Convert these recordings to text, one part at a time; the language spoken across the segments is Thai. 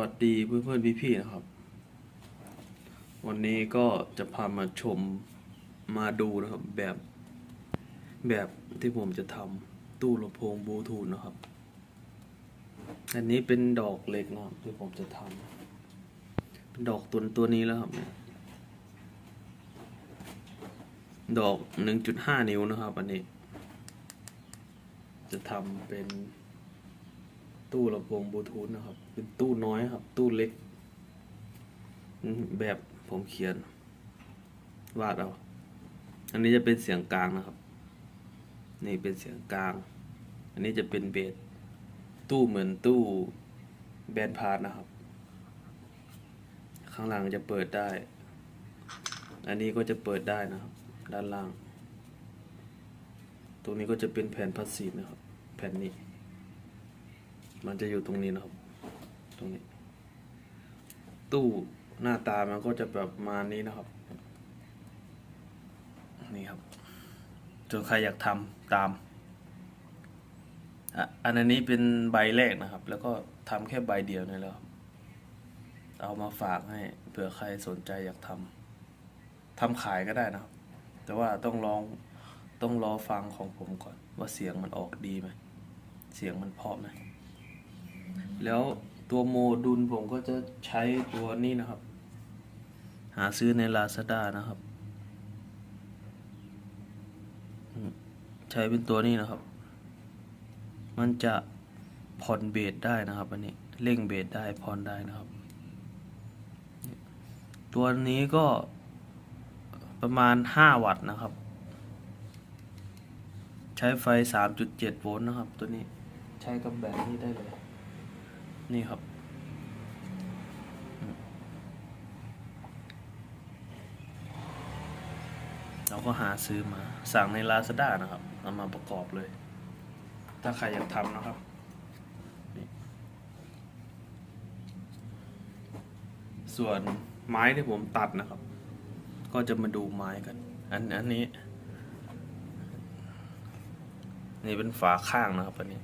วัสดีเพื่อนเพื่อนพี่พี่ๆนะครับ วันนี้ก็จะพามาชมมาดูนะครับแบบแบบที่ผมจะทำตู้ลำโพงบลูทูธนะครับ อันนี้เป็นดอกเล็กนะครับที่ผมจะทำเป็นดอกตัวตัวนี้แล้วครับเนี่ยดอกหนึ่งจุดห้านิ้วนะครับ อันนี้ จะทำเป็น ตู้ลำโพงบลูทูธนะครับ เป็นตู้น้อยครับ ตู้เล็ก แบบผมเขียน วาดเอา อันนี้จะเป็นเสียงกลางนะครับ นี่เป็นเสียงกลาง อันนี้จะเป็นเบส ตู้เหมือนตู้แบนพาร์ทนะครับ ข้างหลังจะเปิดได้ อันนี้ก็จะเปิดได้นะครับ ด้านล่าง ตรงนี้ก็จะเป็นแผ่นพลาสติกนะครับ แผ่นนี้ มันจะอยู่ตรงนี้นะครับ ตรงนี้ ตู้หน้าตามันก็จะแบบมานี้นะครับ นี่ครับจนใครอยากทำตามอันนี้เป็นใบแรกนะครับ แล้วก็ทำแค่ใบเดียวนี่แหละครับเอามาฝากให้เผื่อใครสนใจอยากทำทำขายก็ได้นะครับ แต่ว่าต้องลองต้องรอฟังของผมก่อน ว่าเสียงมันออกดีไหมเสียงมันเพาะไหม แล้วตัวโมดูลผมก็จะใช้ตัวนี้นะครับ หาซื้อใน Lazada นะครับ ใช้เป็นตัวนี้นะครับ มันจะผ่อนเบสได้นะครับอันนี้เร่งเบสได้ผ่อนได้นะครับ ตัวนี้ก็ประมาณ 5 วัตต์นะครับ ใช้ไฟ 3.7 โวลต์นะครับ ตัวนี้ใช้กับแบบนี้ได้เลย นี่ครับ เราก็หาซื้อมา สั่งใน Lazada นะครับเอามาประกอบเลย ถ้าใครอยากทำนะครับส่วนไม้ที่ผมตัดนะครับ ก็จะมาดูไม้กัน อันอันนี้ นี่เป็นฝาข้างนะครับอันนี้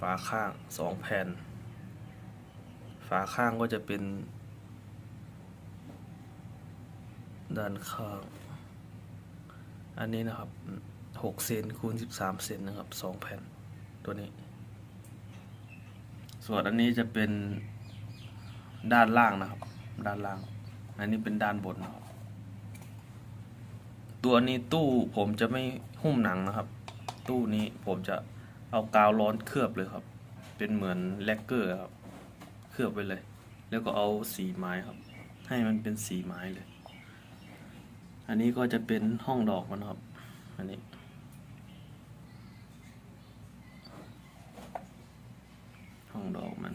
ฝาข้างสองแผ่น ฝาข้างก็จะเป็น ด้านข้าง อันนี้นะครับหกเซนคูณสิบสามเซนนะครับสองแผ่นตัวนี้ ส่วนอันนี้จะเป็นด้านล่างนะครับ ด้านล่าง อันนี้เป็นด้านบนนะครับตัวนี้ตู้ผมจะไม่หุ้มหนังนะครับ ตู้นี้ผมจะ เอากาวร้อนเคลือบเลยครับ เป็นเหมือนแลกเกอร์ครับ เคลือบไปเลย แล้วก็เอาสีไม้ครับ ให้มันเป็นสีไม้เลย อันนี้ก็จะเป็นห้องดอกมันครับ อันนี้ห้องดอกมัน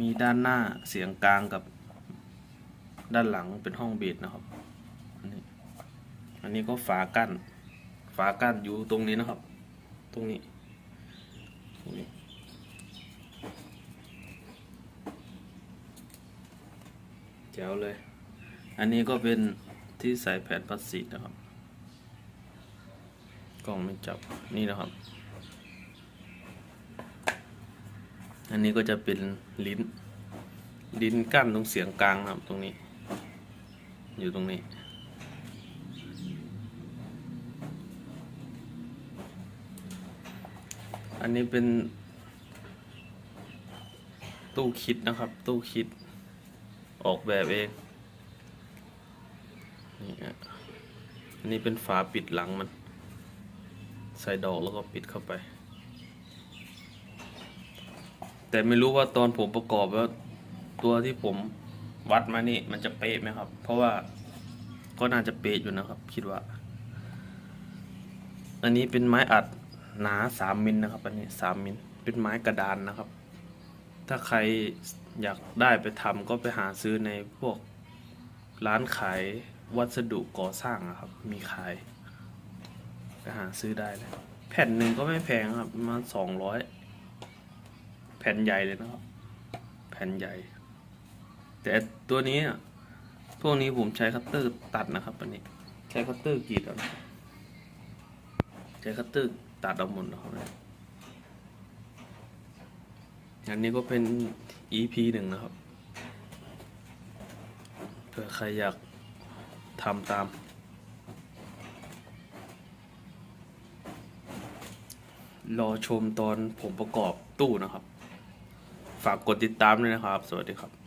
มีด้านหน้าเสียงกลางกับด้านหลังเป็นห้องเบสนะครับอันนี้อันนี้ก็ฝากั้น ฝากั้นอยู่ตรงนี้นะครับ ตรงนี้ ตรงนี้ แจ๋วเลย อันนี้ก็เป็นที่ใส่แผ่นพลาสติกนะครับ กล้องไม่จับ นี่นะครับ อันนี้ก็จะเป็นลิ้น ลิ้นกั้นตรงเสียงกลางนะครับตรงนี้ อยู่ตรงนี้ อันนี้เป็นตู้คิดนะครับ ตู้คิด ออกแบบเองนี่ฮะอันนี้เป็นฝาปิดหลังมัน ใส่ดอกแล้วก็ปิดเข้าไป แต่ไม่รู้ว่าตอนผมประกอบแล้วตัวที่ผมวัดมานี่มันจะเป๊ะไหมครับ เพราะว่าก็น่าจะเป๊ะอยู่นะครับ คิดว่า อันนี้เป็นไม้อัดหนาสามมิลนะครับ อันนี้สามมิลเป็นไม้กระดานนะครับ ถ้าใครอยากได้ไปทำก็ไปหาซื้อในพวกร้านขายวัสดุก่อสร้างอะครับ มีขายไปหาซื้อได้เลยแผ่นหนึ่งก็ไม่แพงครับประมาณสองร้อยแผ่นใหญ่เลยนะครับ แผ่นใหญ่ แต่ตัวนี้พวกนี้ผมใช้คัตเตอร์ตัดนะครับอันนี้ ใช้คัตเตอร์กรีดเอาใช้คัตเตอร์ตัดเอาหมดนะครับ อันนี้ก็เป็น EP หนึ่งนะครับเผื่อใครอยากทำตาม รอชมตอนผมประกอบตู้นะครับ ฝากกดติดตามด้วยนะครับ สวัสดีครับ